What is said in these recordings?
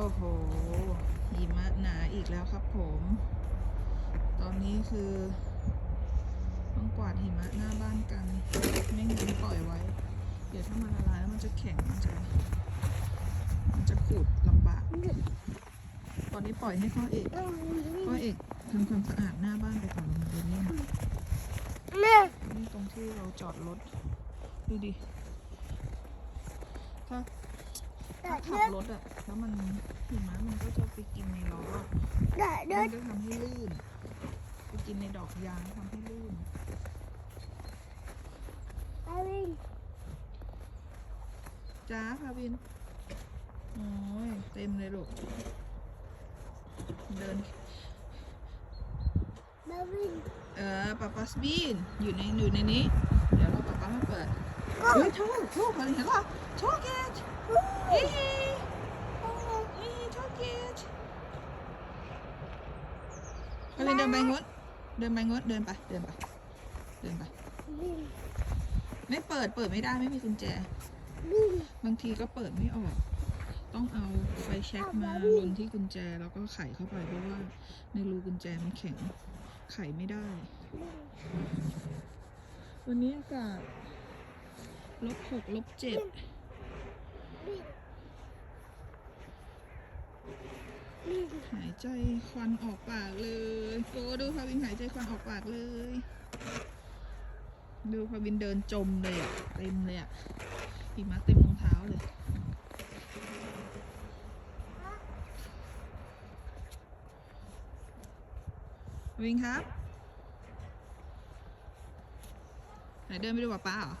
อ้โหหิมะหนาอีกแล้วครับผม ตอนนี้คือต้องกวาดหิมะหน้าบ้านกัน ไม่งั้นปล่อยไว้ เดี๋ยวถ้ามันละลายแล้วมันจะแข็งมันจะมันจะขูดลำบาก ตอนนี้ปล่อยให้พ่อเอกพ่อเอกทำความสะอาดหน้าบ้านไปก่อนลงมาเดินเล่นแม่นี่ตรงที่เราจอดรถ ดูดิถ้าแต่ ถ้าขัเดิบนรถอะแล้วมันหิมะมันก็จะไปกินในล้อแต่เดิมันนก็ทำให้ลื่นไปกินในดอกยางทำให้ลื่นไปวิ่งจ้าพาวินโอ้ยเต็มเลยลูกเดินไปวิ่งเออปาปัสบีนอยู่ในอยู่ในนี้ เดี๋ยวเราปาป้ามาเปิดเฮ้ยโชคโชคอะไรเห็นป่ะโชคเก ตเฮ้ยเกตพาวินเดินไปงด เดินไปงด เดินไป เดินไป เดินไป ไม่เปิด เปิดไม่ได้ ไม่มีกุญแจ บางทีก็เปิดไม่ออก ต้องเอาไฟแช็กมาลนที่กุญแจแล้วก็ไขเข้าไปเพราะว่าในรูกุญแจมันแข็ง ไขไม่ได้ วันนี้อากาศลบหกลบเจ็ด วิ่งวิ่ง หายใจควันออกปากเลยโกดูพาวินหายใจควันออกปากเลย ดูพาวินเดินจมเลยอะเต็มเลยอะหิมะเต็มรองเท้าเลยวิงครับไหนเดินไปดูป๊าป๊าเหรอ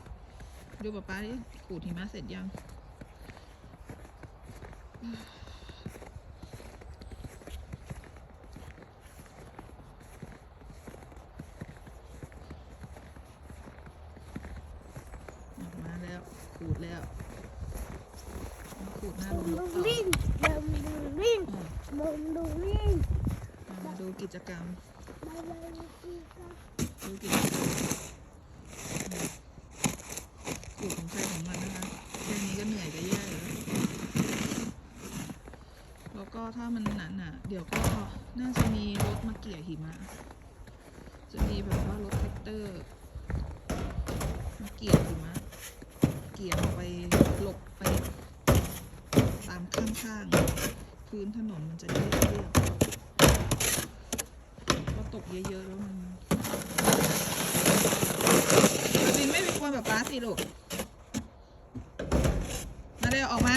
ดูป๊าป๊าดิขูดหิมะเสร็จยัง ออกมาแล้ว ขูดแล้วมาขู ดหน้าลงรถต่อวิ่งเดินดูวิ่งเดินดูวิ่งมาดูกิจกรรมไปเลยวิ่งกันดูกิจกรรมขูดของใครของมันนะคะแค่นี้ก็เหนื่อยจะแย่แล้วแล้วก็ถ้ามันหนาๆเดี๋ยวก็น่าจะมีรถมาเกี่ยหิมะ จะมีแบบว่ารถแท็กเตอร์มาเกี่ยหิมะ เกี่ยออกไปหลบไป ตาม ข้างๆ พื้นถนนมันจะได้เรียบพอตกเยอะๆแล้วมันบินไม่ไปกวนแบบป้าสิลูก มาเร็วออกมา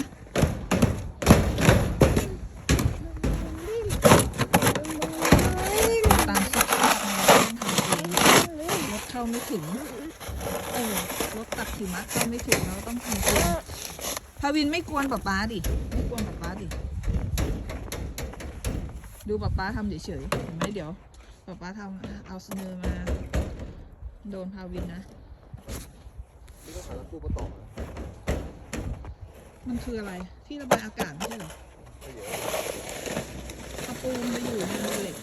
ตามสภาพมันต้องทำเองวิ่งรถเข้าไม่ถึง เออรถตักหิมะเข้าไม่ถึงเราต้องทำเองพาวินไม่กวนป๊าป๊าดิ ไม่กวนป๊าป๊าดิ ดูป๊าป๊าทำเฉยๆเห็นไหมเดี๋ยวป๊าป๊าทำเอาสเนอร์มา โดนพาวินนะ นี่ก็ขาตู้มาต่อมันคืออะไรที่ระบายอากาศไม่ใช่เหรอเอะตะปูมันไปอยู่ในเหล็ก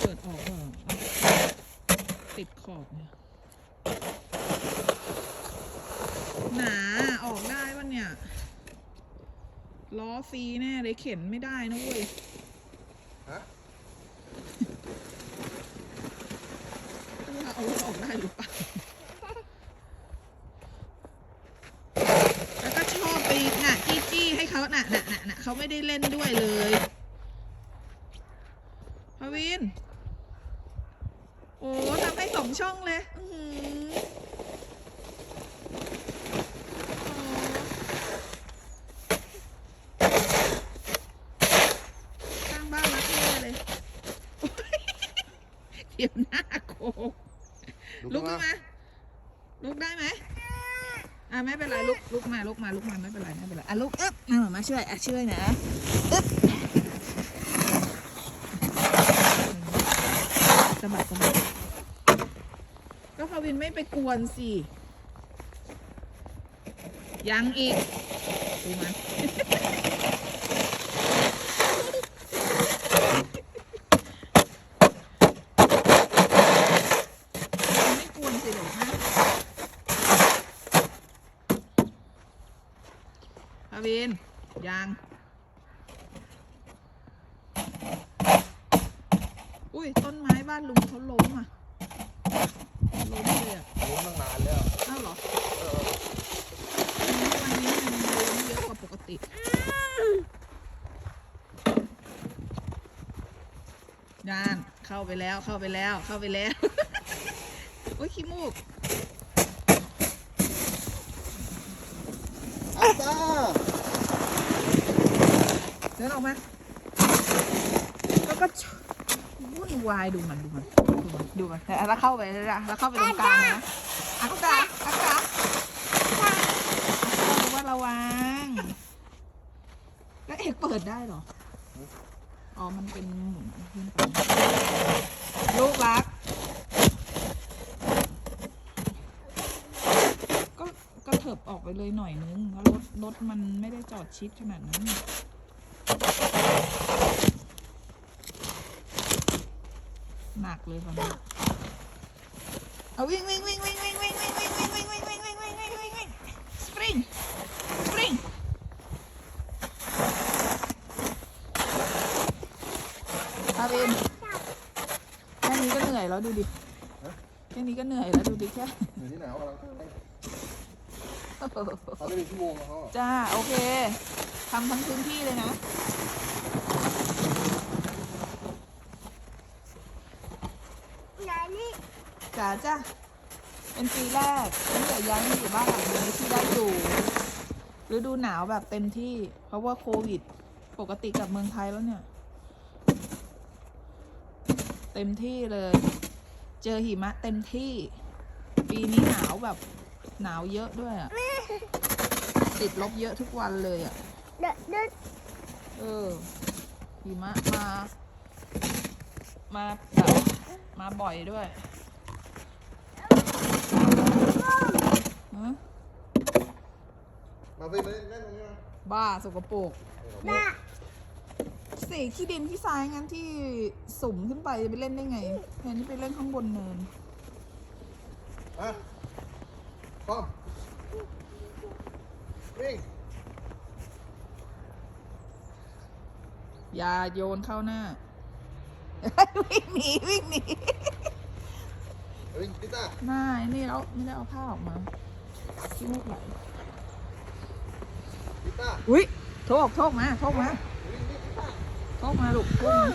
เปิดออกเปล่าติดขอบเนี่ย หนา ออกได้ปะเนี่ย ล้อฟรีแน่เลยเข็นไม่ได้นะเว้ยฮะว่าเอารถออกได้หรือเปล่าแล้วก็ชอบไปน่ะจี้จี้ให้เขาน่ะน่ะน่ะน่ะเขาไม่ได้เล่นด้วยเลยพาวิน โอ้ทำให้สองช่องเลย อื้อหือโอ้สร้างบ้านรักแม่เลย โอ๊ยเดี๋ยวหน้าโคก ลุกขึ้นมา ลุกได้ไหมอะไม่เป็นไรลุกลุกมาลุกมาลุกมาไม่เป็นไรไม่เป็นไรอะลุกอึ๊บมามาช่วยอะช่วยนะอึ๊บสะบัดสะบัดก็พาวินไม่ไปกวนสิยังอีกดูมันไม่กวนสิหรอกนะ อา วินยางอุ้ยต้นไม้บ้านลุงเขาล้มอะล้มเลยอะล้มตั้งนานแล้วอ้าวเหรอเออวันนี้มันล้มเยอะกว่าปกติยานเข้าไปแล้วเข้าไปแล้วเข้าไปแล้ว โอ้ยขี้มูก อาตา เดินออกมา แล้วก็ชวุ่นวายดูมันดูมันดูมันดูมันแล้วเข้าไปแล้วแล้วเข้าไปตรงกลางนะอักกาอักกาว่าระวัง แล้วเอกเปิดได้เหรอ อ๋อ มันเป็นหมุนขึ้นไปลูกรัก ก็ก็เถิบออกไปเลยหน่อยนึงแล้วรถรถมันไม่ได้จอดชิดขนาดนั้น หนักเลยตอนนี้เอาวิ่งวิ่งวิ่งวิ่งวิ่งวิ่งวิ่งวิ่งวิ่งวิ่งวิ่งวิ่งวิ่งวิ่งวิ่งวิ่งวิ่งสปริงสปริงอาวินแค่นี้ก็เหนื่อยแล้วดูดิแค่นี้ก็เหนื่อยแล้วดูดิแค่อยู่ที่ไหนเขากำลังเขาได้เป็นชั่วโมงแล้วเขาจ้าโอเคทำทั้งพื้นที่เลยนะ ไหนนี่ จ๋าจ้าเป็นปีแรกตั้งแต่ย้ายมาอยู่บ้านหลังนี้ที่ได้อยู่ฤดูหนาวแบบเต็มที่ เพราะว่าโควิด ปกติกับเมืองไทยแล้วเนี่ย เต็มที่เลย เจอหิมะเต็มที่ ปีนี้หนาวแบบหนาวเยอะด้วยอะติดลบเยอะทุกวันเลยอะเออหิมะมา มาแบบมาบ่อยด้วย ฮะมาไปเล่นเล่นตรงนี้มาบ้าสกปรกน่ะเสกขี้ดินขี้ทรายงั้นที่สุ่มขึ้นไปจะไปเล่นได้ไงแทนที่ไปเล่นข้างบนเนินอะพร้อมวิ่งอย่าโยนเข้าหน้า วิ่งหนีวิ่งหนี วิ่งพิต้าหน้าไอ้นี่แล้วไม่ได้เอาผ้าออกมา ขี้มูกไหลพิต้าอุ้ยโทกโทกมาโทกมาวิ่งวิ่งพิต้าโทกมาลูกโทก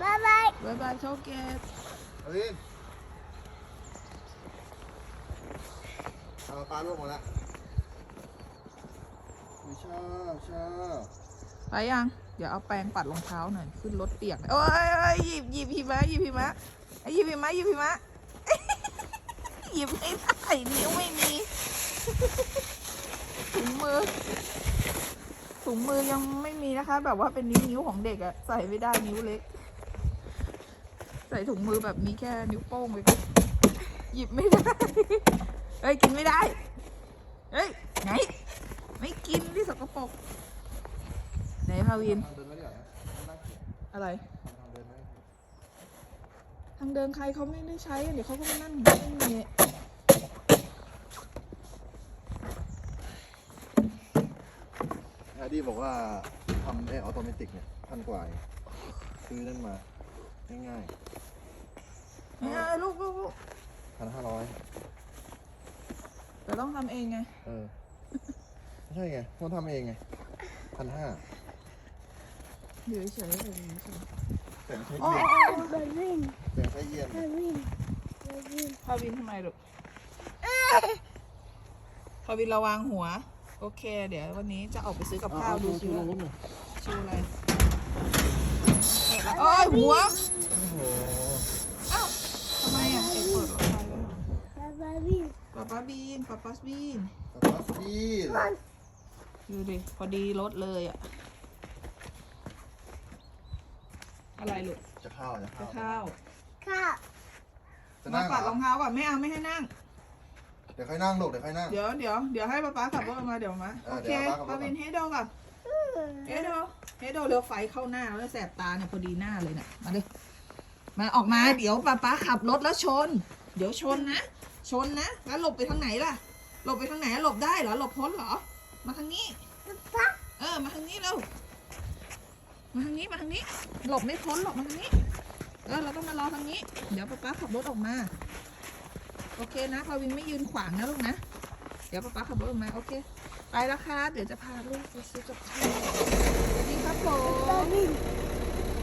มาบายบายบายบายโชคเกตเอาวินเอาปลาลวกหมดแล้วไม่ชอบชอบไปยัง เดี๋ยวเอาแปรงปัดรองเท้าหน่อย ขึ้นรถเปียกโอ้ยโอ้ยหยิบหยิบหิมะหยิบหิมะไอ้ หยิบหิมะหยิบหิมะหยิบไม่ได้นิ้วไม่มีถุงมือถุงมือยังไม่มีนะคะ แบบว่าเป็นนิ้วนิ้วของเด็กอะใส่ไม่ได้นิ้วเล็ก ใส่ถุงมือแบบมีแค่นิ้วโป้งไปก่อนหยิบไม่ได้เฮ้ยกินไม่ได้เฮ้ยไหนไม่กินที่สกปรกไหนพาวินทางเดินไม่ได้เหรอยนอะไร ทางเดินไหม ทางเดินใครเขาไม่ได้ใช้เดี๋ยวเขาก็มานั่งไม่มีแอดดี้บอกว่าทำไอ้ออโตเมติกเนี่ยพันกว่าเองซื้อนั่นมา ง่ายไม่เอาลูกลูกลูกๆพันห้าร้อยแต่ต้องทำเองไง เออ ไม่ใช่ไงต้องทำเองไงพันห้า อยู่เฉยๆอยู่เฉย แสงใช้ๆอ๋อเยี่ยมบายวินแสงใช้เยี่ยมบายวินบายวินพาวินทำไมลูกพาวินระวังหัว โอเค เดี๋ยววันนี้จะออกไปซื้อกับข้าวดูชิชิวลงรถหน่อยชิวอะไรเอ้ยหัวโอ้โหเอ้าทำไมอะเอกเปิดรถไฟไว้เหรอบายบายวินป๊าป๊าบีนป๊าป๊าบีนสปาสปีดดูดิพอดีรถเลยอะ อะไรลูกจะเข้าจะจะเข้าข้าวข้าวจะมานั่งเหรปัดรอองเท้าก่อนไม่เอาไม่ให้นั่ง เดี๋ยวค่อยนั่งลูกเดี๋ยวค่อยนั่ง เดี๋ยวเดี๋ยวเดี๋ยวให้ป๊าป๊าขับรถออกมาเดี๋ยวมาเอโออเคเดี๋ยวป๊าขับรถก่อนปาวินเฮดโดก่อนเฮดโดเฮดโดเลี้ยวไฟเข้าหน้าแล้วแสบตาเนี่ยพอดีหน้าเลยเนี่ยมาดิมาออกมาเดี๋ยวป๊าป๊าขับรถแล้วชน เดี๋ยวชนนะ ชนนะแล้วหลบไปทางไหนล่ะ หลบไปทางไหนหลบได้เหรอหลบพ้นเหรอ มาทางนี้ มาทางนี้มาทางนี้ หลบไม่พ้นหลบมาทางนี้เออเราต้องมารอทางนี้ เดี๋ยวป๊าป๊าขับรถออกมา โอเคนะพาวินไม่ยืนขวางนะลูกนะ เดี๋ยวป๊าป๊าขับรถออกมาโอเค ไปแล้วค่ะเดี๋ยวจะพาลูกไปซื้อกับข้าวสวัสดีครับผม